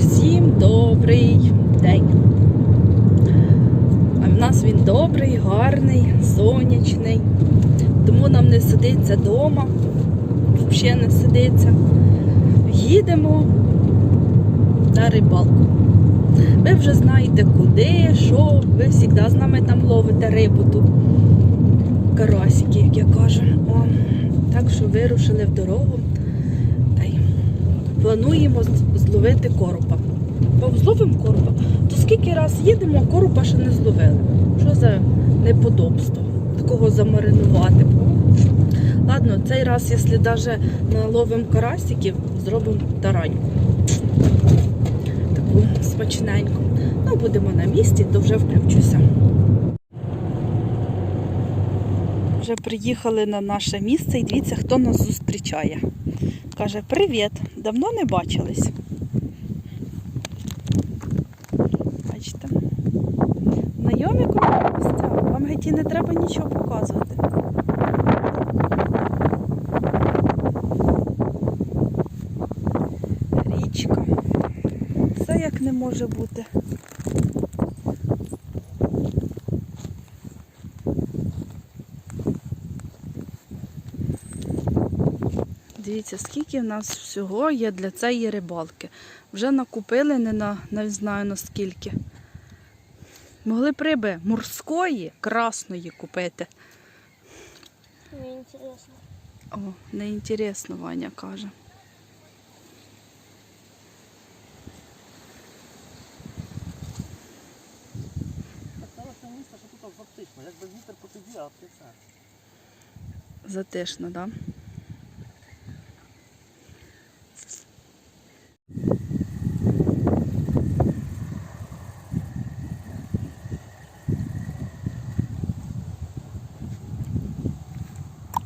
Усім добрий день. А в нас він добрий, гарний, сонячний. Тому нам не сидиться вдома, взагалі не сидиться. Їдемо на рибалку. Ви вже знаєте куди, що, ви завжди з нами там ловите рибу ту. Карасики, як я кажу. О, так що вирушили в дорогу. Плануємо зловити коропа. Бо зловимо коропа. То скільки раз їдемо, а коропа ще не зловили. Що за неподобство? Такого замаринувати. Ладно, цей раз, якщо навіть наловимо карасиків, зробимо тараньку. Таку смачненьку. Ну, будемо на місці, то вже включуся. Вже приїхали на наше місце і дивіться, хто нас зустрічає. Каже, привіт, давно не бачились. Бачите? Знайомі місця. Вам геть не треба нічого показувати. Річка. Все як не може бути. Дивіться, скільки в нас всього є для цієї рибалки. Вже накупили, не, на, не знаю наскільки. Могли б риби морської, красної купити. Мне интересно. О, неінтересно, Ваня каже. Хороше місце, що тут фактично, якби вітер по тоді, а ти все. Затишно, так? Да? Молодець. Слава, стій, стій, блядь, більше не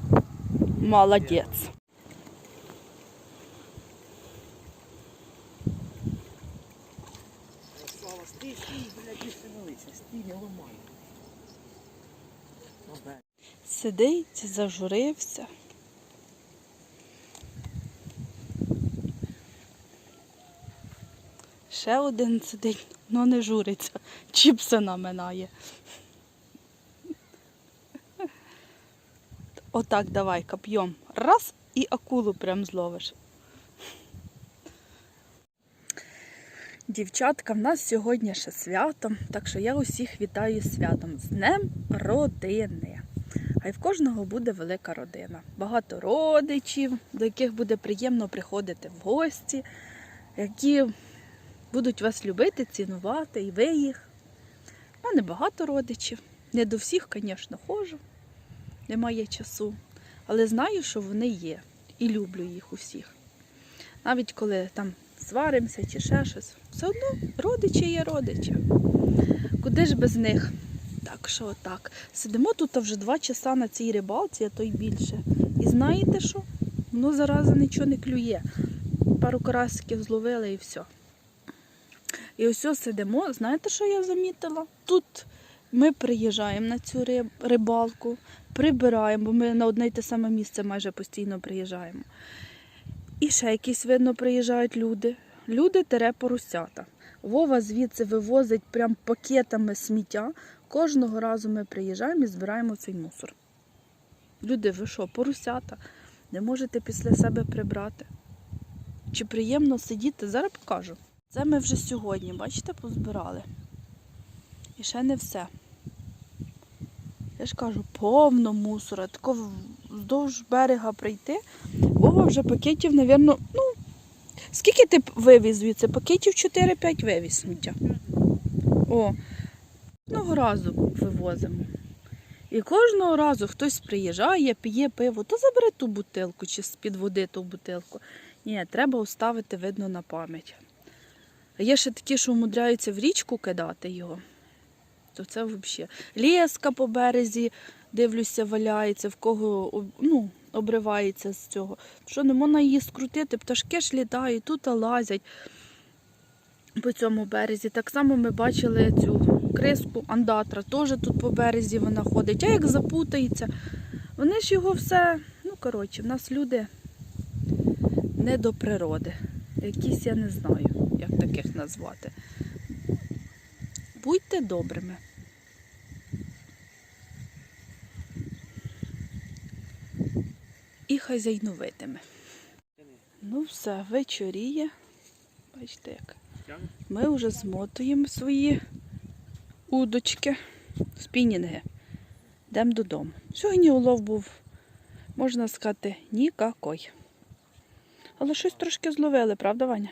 лися, стій, не ламай. Ну, бе. Сидить, зажурився. Ще один сидить, але не журиться, чіпси наминає. Отак давай коп'єм. Раз і акулу прям зловиш. Дівчатка, в нас сьогодні ще свято, так що я усіх вітаю святом з Днем родини. А й в кожного буде велика родина. Багато родичів, до яких буде приємно приходити в гості, які будуть вас любити, цінувати, і ви їх. У мене багато родичів. Не до всіх, звісно, ходжу, немає часу. Але знаю, що вони є. І люблю їх усіх. Навіть коли там сваримося чи ще щось, все одно родичі є родичі. Куди ж без них? Так що отак. Сидимо тут вже два часа на цій рибалці, а то й більше. І знаєте що? Воно зараза нічого не клює. Пару карасиків зловили і все. І ось сидимо. Знаєте, що я замітила? Тут ми приїжджаємо на цю риб- рибалку, прибираємо, бо ми на одне й те саме місце майже постійно приїжджаємо. І ще якісь, видно, приїжджають люди. Люди тере поросята. Вова звідси вивозить прям пакетами сміття. Кожного разу ми приїжджаємо і збираємо цей мусор. Люди, ви що, поросята? Не можете після себе прибрати? Чи приємно сидіти? Зараз покажу. Це ми вже сьогодні, бачите, позбирали. І ще не все. Я ж кажу, повно мусора. Тако вздовж берега прийти. Вова вже пакетів, напевно, ну, скільки ти вивіз звідси? Пакетів 4-5 вивіз сміття. О, Кожного разу вивозимо. І кожного разу хтось приїжджає, п'є пиво, то забери ту бутилку чи з-під води ту бутилку. Ні, треба оставити, видно, на пам'ять. Є ще такі, що вмудряються в річку кидати його. То це взагалі. Леска по березі, дивлюся, валяється, в кого ну, обривається з цього. Що не можна її скрутити, пташки ж літають, тут лазять по цьому березі. Так само ми бачили цю криску андатра, теж тут по березі вона ходить. А як запутається, вони ж його все. Ну, коротше, в нас люди не до природи. якісь я не знаю, як таких назвати. Будьте добрими. І хазяйновитими. Ну все, вечоріє. Бачите як. Ми вже змотуємо свої удочки, спінінги. Йдемо додому. Сьогодні улов був, можна сказати, нікакой. Але щось трошки зловили, правда, Ваня?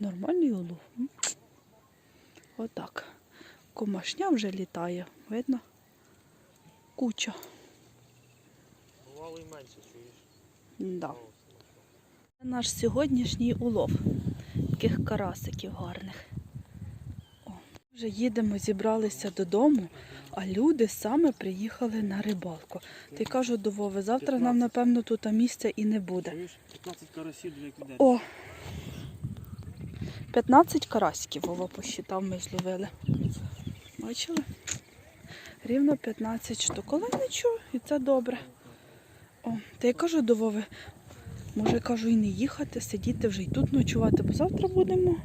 Нормальний улов. Отак. Комашня вже літає, видно? Куча. Бувало і менше, чуєш. Да. Це наш сьогоднішній улов. Таких карасиків гарних. О, вже їдемо, зібралися додому, а люди саме приїхали на рибалку. Ти кажу до Вови, завтра нам, напевно, тут місця і не буде. Чуєш, 15 карасів, іде. О! 15 карасиків Вова посчитав, ми зловили. Бачили? Рівно 15 штук. Але нічого, і це добре. О, та я кажу до Вови, може кажу і не їхати, сидіти вже і тут ночувати, бо завтра будемо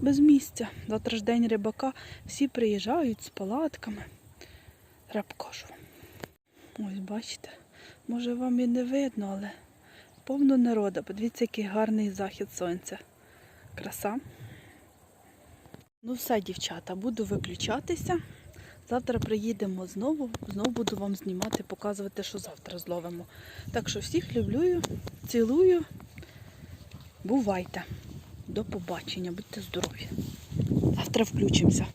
без місця. Завтра ж день рибака, всі приїжджають з палатками. Покажу. Ось бачите, може вам і не видно, але повно народу. Подивіться, який гарний захід сонця. Краса. Ну все, дівчата, буду виключатися. Завтра приїдемо знову, знову буду вам знімати, показувати, що завтра зловимо. Так що всіх люблю, цілую. Бувайте. До побачення, будьте здорові. Завтра включимося.